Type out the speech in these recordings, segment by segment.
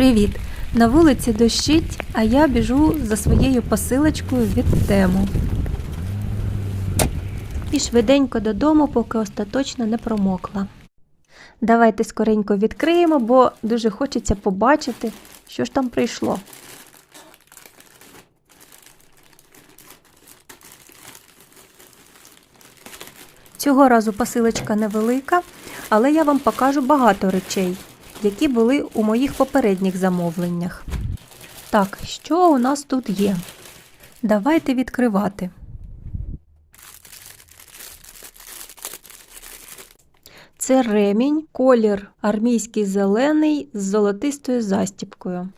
Привіт! На вулиці дощить, а я біжу за своєю посилочкою від тему. І швиденько додому, поки остаточно не промокла. Давайте скоренько відкриємо, бо дуже хочеться побачити, що ж там прийшло. Цього разу посилочка невелика, але я вам покажу багато речей, які були у моїх попередніх замовленнях. Так, що у нас тут є? Давайте відкривати. Це ремінь, колір армійський зелений з золотистою застіпкою.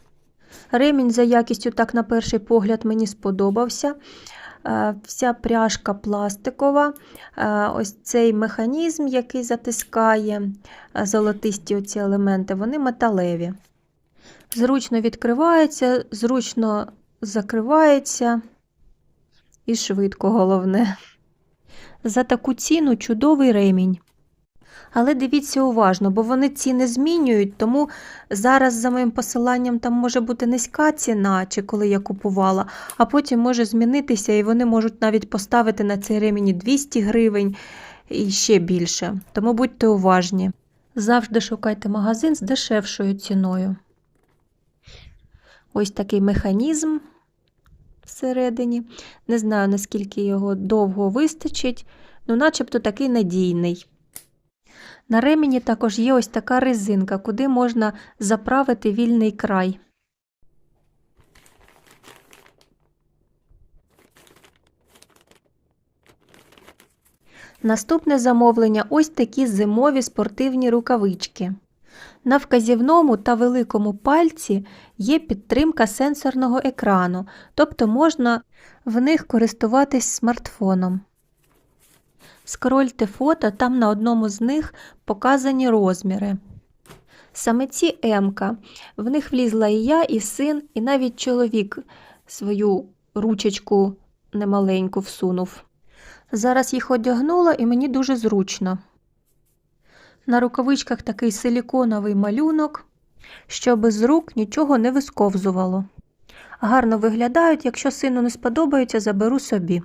Ремінь за якістю, так на перший погляд, мені сподобався. Е, Вся пряжка пластикова, Е, ось цей механізм, який затискає е, золотисті оці елементи, вони металеві. Зручно відкривається, зручно закривається і швидко головне. За таку ціну чудовий ремінь. Але дивіться уважно, бо вони ціни змінюють, тому зараз за моїм посиланням там може бути низька ціна, чи коли я купувала, а потім може змінитися, і вони можуть навіть поставити на цей ремінь 200 гривень і ще більше. Тому будьте уважні. Завжди шукайте магазин з дешевшою ціною. Ось такий механізм всередині. Не знаю, наскільки його довго вистачить, ну начебто такий надійний. На ремені також є ось така резинка, куди можна заправити вільний край. Наступне замовлення ось такі зимові спортивні рукавички. На вказівному та великому пальці є підтримка сенсорного екрану, тобто можна в них користуватись смартфоном. Скрольте фото, там на одному з них показані розміри. Саме ці М-ка, в них влізла і я, і син, і навіть чоловік свою ручечку немаленьку всунув. Зараз їх одягнула і мені дуже зручно. На рукавичках такий силіконовий малюнок, щоб з рук нічого не висковзувало. Гарно виглядають, якщо сину не сподобаються, заберу собі.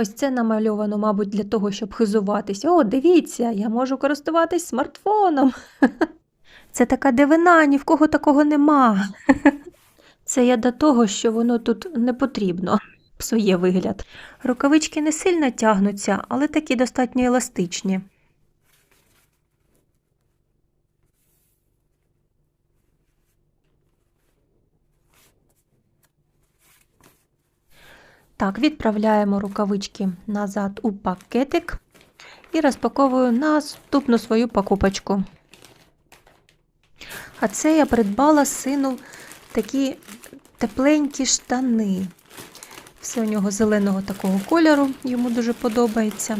Ось це намальовано, мабуть, для того, щоб хизуватись. О, дивіться, я можу користуватись смартфоном. Це така дивина, ні в кого такого нема. Це я до того, що воно тут не потрібно, псує вигляд. Рукавички не сильно тягнуться, але такі достатньо еластичні. Так, відправляємо рукавички назад у пакетик і розпаковую наступну свою покупочку. А це я придбала сину такі тепленькі штани. Все у нього зеленого такого кольору, йому дуже подобається,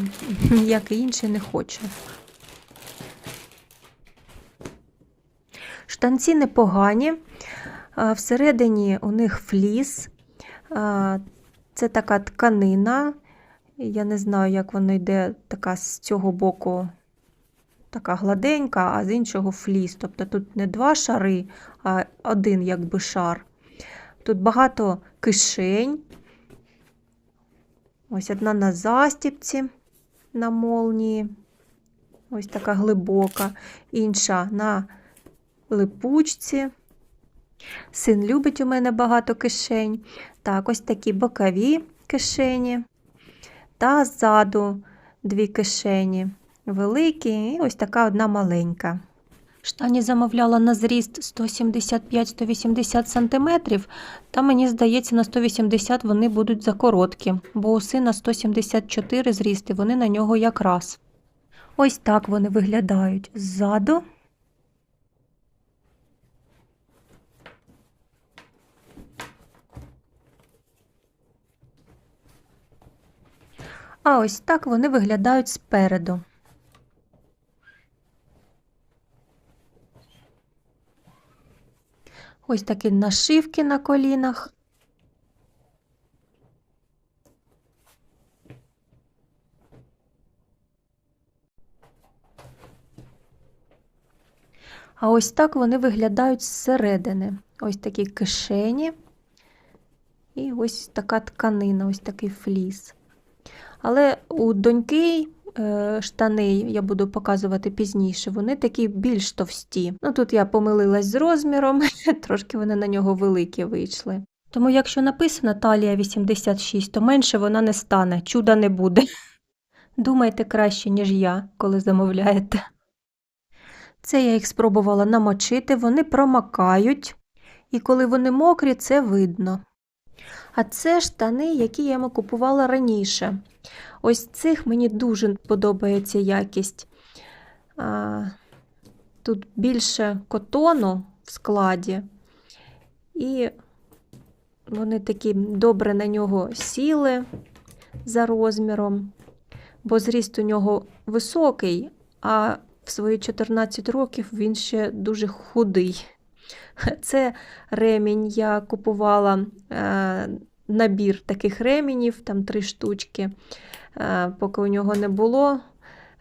як і інший не хоче. Штанці непогані, всередині у них фліс. Це така тканина. Я не знаю, як воно йде така з цього боку така гладенька, а з іншого фліс. Тобто тут не два шари, а один якби шар. Тут багато кишень. Ось одна на застіпці на молнії. Ось така глибока, інша на липучці. Син любить у мене багато кишень. Так, ось такі бокові кишені. Та ззаду дві кишені. Великі і ось така одна маленька. Штані замовляла на зріст 175-180 см, та мені здається, на 180 вони будуть закороткі, бо у сина 174 зріст, і вони на нього якраз. Ось так вони виглядають ззаду. А ось так вони виглядають спереду. Ось такі нашивки на колінах. А ось так вони виглядають зсередини. Ось такі кишені. І ось така тканина, ось такий фліс. Але у доньки е, штани, я буду показувати пізніше, вони такі більш товсті. Ну тут я помилилась з розміром, трошки вони на нього великі вийшли. Тому, якщо написано талія 86, то менше вона не стане, чуда не буде. Думайте краще, ніж я, коли замовляєте. Це я їх спробувала намочити, вони промакають, і коли вони мокрі, це видно. А це штани, які я йому купувала раніше. Ось цих мені дуже подобається якість. Тут більше котону в складі, і вони такі добре на нього сіли за розміром, бо зріст у нього високий, а в свої 14 років він ще дуже худий. Це ремінь я купувала е, набір таких ремінів, там три штучки. Е, поки у нього не було,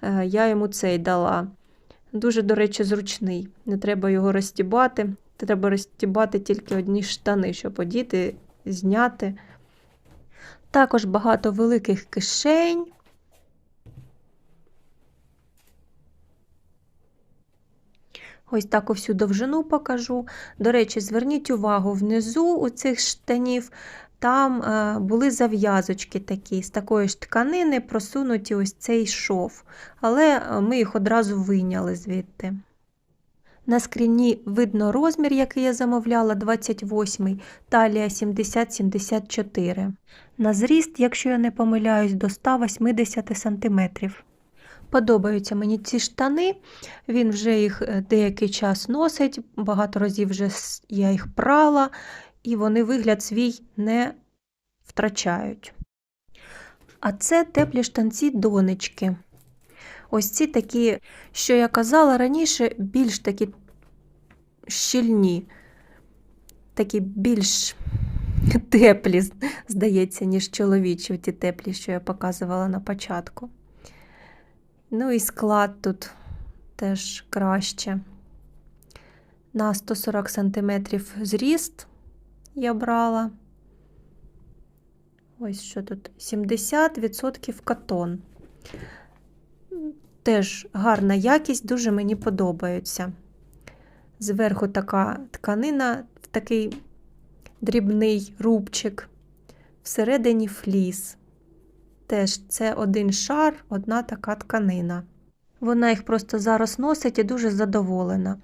е, я йому цей дала. Дуже, до речі, зручний. Не треба його розтібати. Треба розтібати тільки одні штани, щоб одіти, зняти. Також багато великих кишень. Ось так всю довжину покажу. До речі, зверніть увагу, внизу у цих штанів там е, були зав'язочки такі, з такої ж тканини просунуті ось цей шов, але е, ми їх одразу вийняли звідти. На скріні видно розмір, який я замовляла, 28 талія 70-74. На зріст, якщо я не помиляюсь, до 180 см. Подобаються мені ці штани, він вже їх е, деякий час носить, багато разів вже я їх прала, і вони вигляд свій не втрачають. А це теплі штанці донечки. Ось ці такі, що я казала раніше, більш такі щільні, такі більш теплі, здається, ніж чоловічі, ті теплі, що я показувала на початку. Ну і склад тут теж краще. На 140 см зріст я брала. Ось що тут 70% катон. Теж гарна якість, дуже мені подобаються. Зверху така тканина, такий дрібний рубчик, всередині фліс. Теж це один шар, одна така тканина. Вона їх просто зараз носить і дуже задоволена.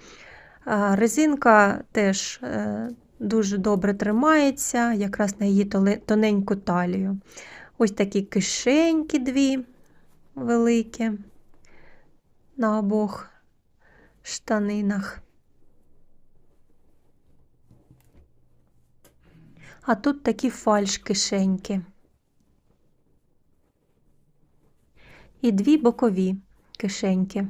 Резинка теж е, дуже добре тримається, якраз на її тоненьку талію. Ось такі кишеньки дві великі на обох штанинах. А тут такі фальш кишеньки. І дві бокові кишеньки.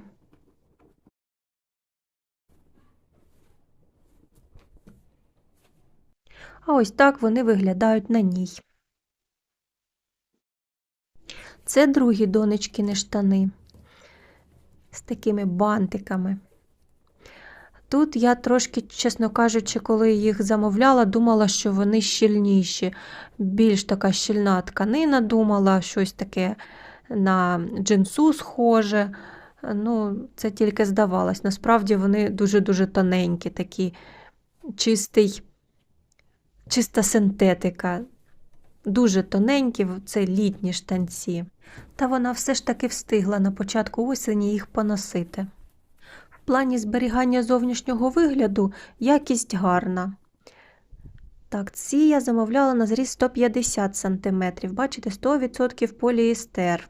А ось так вони виглядають на ній. Це другі донечкини штани з такими бантиками. Тут я трошки, чесно кажучи, коли їх замовляла, думала, що вони щільніші. Більш така щільна тканина, думала, щось таке на джинсу схоже. Ну, Це тільки здавалось. Насправді вони дуже-дуже тоненькі, такі чистий, чиста синтетика. Дуже тоненькі, це літні штанці. Та вона все ж таки встигла на початку осені їх поносити. В плані зберігання зовнішнього вигляду якість гарна. Так, ці я замовляла на зріст 150 см. Бачите, 100% поліестер.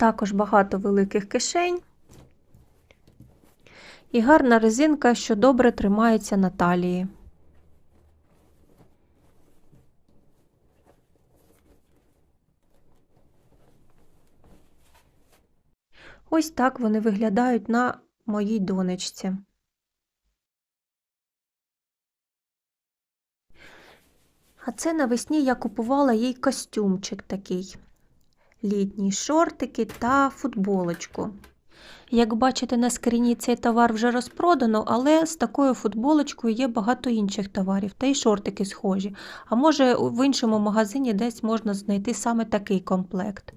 Також багато великих кишень. І гарна резинка, що добре тримається на талії. Ось так вони виглядають на моїй донечці. А це навесні я купувала їй костюмчик такий літній шортики та футболочку. Як бачите, на скріні цей товар вже розпродано, але з такою футболочкою є багато інших товарів, та й шортики схожі. А може, в іншому магазині десь можна знайти саме такий комплект.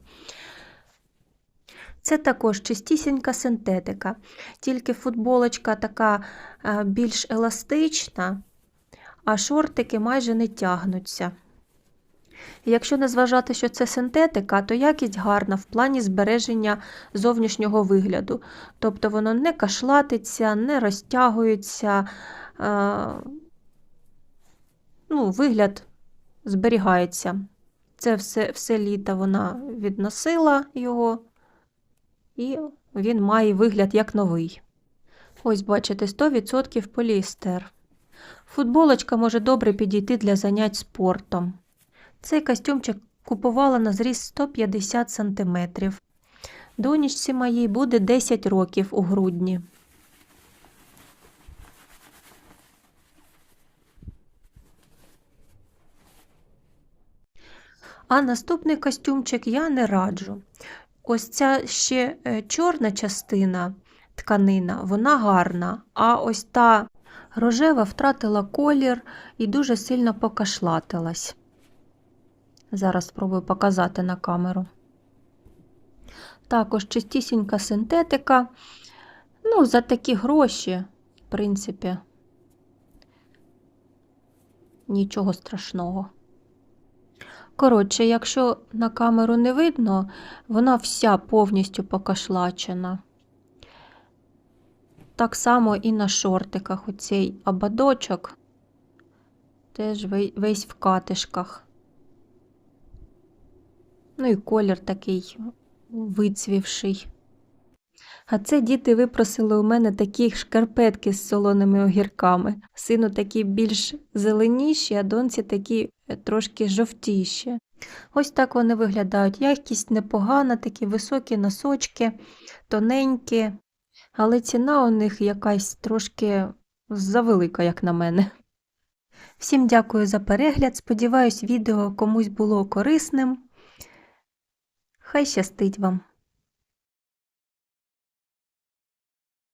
Це також чистісінька синтетика, тільки футболочка така е, більш еластична, а шортики майже не тягнуться. Якщо не зважати, що це синтетика, то якість гарна в плані збереження зовнішнього вигляду. Тобто воно не кашлатиться, не розтягується, е, ну, вигляд зберігається. Це все, все літо вона відносила його, і він має вигляд як новий. Ось, бачите, 100% поліестер. Футболочка може добре підійти для занять спортом. Цей костюмчик купувала на зріз 150 см. Донечці моїй буде 10 років у грудні. А наступний костюмчик я не раджу. Ось ця ще е, чорна частина тканина, вона гарна, а ось та рожева втратила колір і дуже сильно покашлатилась. Зараз спробую показати на камеру. Також чистісінька синтетика. Ну, за такі гроші, в принципі, нічого страшного. Коротше, якщо на камеру не видно, вона вся повністю покашлачена. Так само і на шортиках оцей ободочок теж весь в катишках. Ну і колір такий вицвівший. А це діти випросили у мене такі шкарпетки з солоними огірками. Сину такі більш зеленіші, а доньці такі е, трошки жовтіші. Ось так вони виглядають. Якість непогана, такі високі носочки, тоненькі, але ціна у них якась трошки завелика, як на мене. Всім дякую за перегляд. Сподіваюсь, відео комусь було корисним. Хай щастить вам!